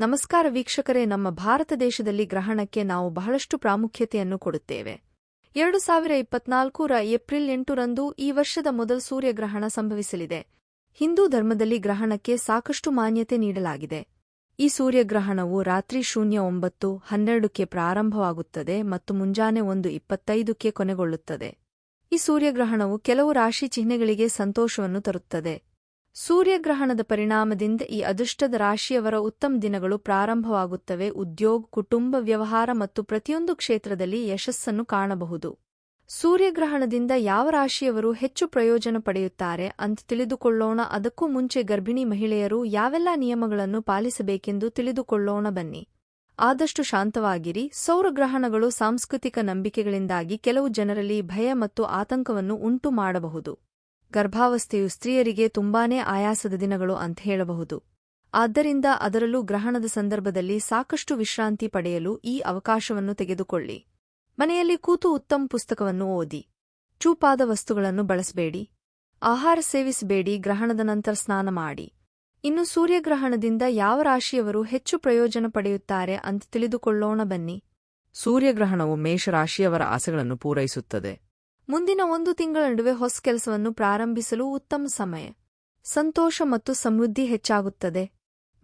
ನಮಸ್ಕಾರ ವೀಕ್ಷಕರೇ, ನಮ್ಮ ಭಾರತ ದೇಶದಲ್ಲಿ ಗ್ರಹಣಕ್ಕೆ ನಾವು ಬಹಳಷ್ಟು ಪ್ರಾಮುಖ್ಯತೆಯನ್ನು ಕೊಡುತ್ತೇವೆ. ಎರಡು ಸಾವಿರ ಇಪ್ಪತ್ನಾಲ್ಕರ ಏಪ್ರಿಲ್ ಎಂಟರಂದು ಈ ವರ್ಷದ ಮೊದಲ ಸೂರ್ಯಗ್ರಹಣ ಸಂಭವಿಸಲಿದೆ. ಹಿಂದೂ ಧರ್ಮದಲ್ಲಿ ಗ್ರಹಣಕ್ಕೆ ಸಾಕಷ್ಟು ಮಾನ್ಯತೆ ನೀಡಲಾಗಿದೆ. ಈ ಸೂರ್ಯಗ್ರಹಣವು ರಾತ್ರಿ ಶೂನ್ಯ ಒಂಬತ್ತು, ಹನ್ನೆರಡಕ್ಕೆ ಪ್ರಾರಂಭವಾಗುತ್ತದೆ ಮತ್ತು ಮುಂಜಾನೆ ಒಂದು ಇಪ್ಪತ್ತೈದಕ್ಕೆ ಕೊನೆಗೊಳ್ಳುತ್ತದೆ. ಈ ಸೂರ್ಯಗ್ರಹಣವು ಕೆಲವು ರಾಶಿ ಚಿಹ್ನೆಗಳಿಗೆ ಸಂತೋಷವನ್ನು ತರುತ್ತದೆ. ಸೂರ್ಯಗ್ರಹಣದ ಪರಿಣಾಮದಿಂದ ಈ ಅದೃಷ್ಟದ ರಾಶಿಯವರ ಉತ್ತಮ ದಿನಗಳು ಪ್ರಾರಂಭವಾಗುತ್ತವೆ. ಉದ್ಯೋಗ, ಕುಟುಂಬ, ವ್ಯವಹಾರ ಮತ್ತು ಪ್ರತಿಯೊಂದು ಕ್ಷೇತ್ರದಲ್ಲಿ ಯಶಸ್ಸನ್ನು ಕಾಣಬಹುದು. ಸೂರ್ಯಗ್ರಹಣದಿಂದ ಯಾವ ರಾಶಿಯವರು ಹೆಚ್ಚು ಪ್ರಯೋಜನ ಪಡೆಯುತ್ತಾರೆ ಅಂತ ತಿಳಿದುಕೊಳ್ಳೋಣ. ಅದಕ್ಕೂ ಮುಂಚೆ ಗರ್ಭಿಣಿ ಮಹಿಳೆಯರು ಯಾವೆಲ್ಲ ನಿಯಮಗಳನ್ನು ಪಾಲಿಸಬೇಕೆಂದು ತಿಳಿದುಕೊಳ್ಳೋಣ ಬನ್ನಿ. ಆದಷ್ಟು ಶಾಂತವಾಗಿರಿ. ಸೌರಗ್ರಹಣಗಳು ಸಾಂಸ್ಕೃತಿಕ ನಂಬಿಕೆಗಳಿಂದಾಗಿ ಕೆಲವು ಜನರಲ್ಲಿ ಭಯ ಮತ್ತು ಆತಂಕವನ್ನು ಉಂಟು ಮಾಡಬಹುದು ಗರ್ಭಾವಸ್ಥೆಯು ಸ್ತ್ರೀಯರಿಗೆ ತುಂಬಾನೇ ಆಯಾಸದ ದಿನಗಳು ಅಂತ ಹೇಳಬಹುದು. ಆದ್ದರಿಂದ ಅದರಲ್ಲೂ ಗ್ರಹಣದ ಸಂದರ್ಭದಲ್ಲಿ ಸಾಕಷ್ಟು ವಿಶ್ರಾಂತಿ ಪಡೆಯಲು ಈ ಅವಕಾಶವನ್ನು ತೆಗೆದುಕೊಳ್ಳಿ. ಮನೆಯಲ್ಲಿ ಕೂತು ಉತ್ತಮ ಪುಸ್ತಕವನ್ನು ಓದಿ. ಚೂಪಾದ ವಸ್ತುಗಳನ್ನು ಬಳಸಬೇಡಿ. ಆಹಾರ ಸೇವಿಸಬೇಡಿ, ಗ್ರಹಣದ ನಂತರ ಸ್ನಾನ ಮಾಡಿ. ಇನ್ನು ಸೂರ್ಯಗ್ರಹಣದಿಂದ ಯಾವ ರಾಶಿಯವರು ಹೆಚ್ಚು ಪ್ರಯೋಜನ ಪಡೆಯುತ್ತಾರೆ ಅಂತ ತಿಳಿದುಕೊಳ್ಳೋಣ ಬನ್ನಿ. ಸೂರ್ಯಗ್ರಹಣವು ಮೇಷರಾಶಿಯವರ ಆಸೆಗಳನ್ನು ಪೂರೈಸುತ್ತದೆ. ಮುಂದಿನ ಒಂದು ತಿಂಗಳ ನಡುವೆ ಹೊಸ ಕೆಲಸವನ್ನು ಪ್ರಾರಂಭಿಸಲು ಉತ್ತಮ ಸಮಯ. ಸಂತೋಷ ಮತ್ತು ಸಮೃದ್ಧಿ ಹೆಚ್ಚಾಗುತ್ತದೆ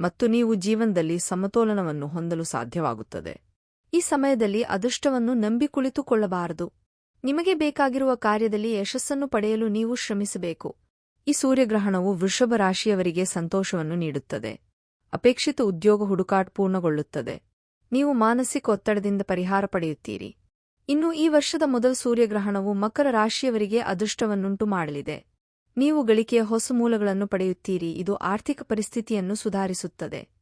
ಮತ್ತು ನೀವು ಜೀವನದಲ್ಲಿ ಸಮತೋಲನವನ್ನು ಹೊಂದಲು ಸಾಧ್ಯವಾಗುತ್ತದೆ. ಈ ಸಮಯದಲ್ಲಿ ಅದೃಷ್ಟವನ್ನು ನಂಬಿ ಕುಳಿತುಕೊಳ್ಳಬಾರದು. ನಿಮಗೆ ಬೇಕಾಗಿರುವ ಕಾರ್ಯದಲ್ಲಿ ಯಶಸ್ಸನ್ನು ಪಡೆಯಲು ನೀವು ಶ್ರಮಿಸಬೇಕು. ಈ ಸೂರ್ಯಗ್ರಹಣವು ವೃಷಭ ರಾಶಿಯವರಿಗೆ ಸಂತೋಷವನ್ನು ನೀಡುತ್ತದೆ. ಅಪೇಕ್ಷಿತ ಉದ್ಯೋಗ ಹುಡುಕಾಟ ಪೂರ್ಣಗೊಳ್ಳುತ್ತದೆ. ನೀವು ಮಾನಸಿಕ ಒತ್ತಡದಿಂದ ಪರಿಹಾರ ಪಡೆಯುತ್ತೀರಿ. ಇನ್ನು ಈ ವರ್ಷದ ಮೊದಲ ಸೂರ್ಯಗ್ರಹಣವು ಮಕರ ರಾಶಿಯವರಿಗೆ ಅದೃಷ್ಟವನ್ನುಂಟು ಮಾಡಲಿದೆ. ನೀವು ಗಳಿಕೆಯ ಹೊಸ ಮೂಲಗಳನ್ನು ಪಡೆಯುತ್ತೀರಿ. ಇದು ಆರ್ಥಿಕ ಪರಿಸ್ಥಿತಿಯನ್ನು ಸುಧಾರಿಸುತ್ತದೆ.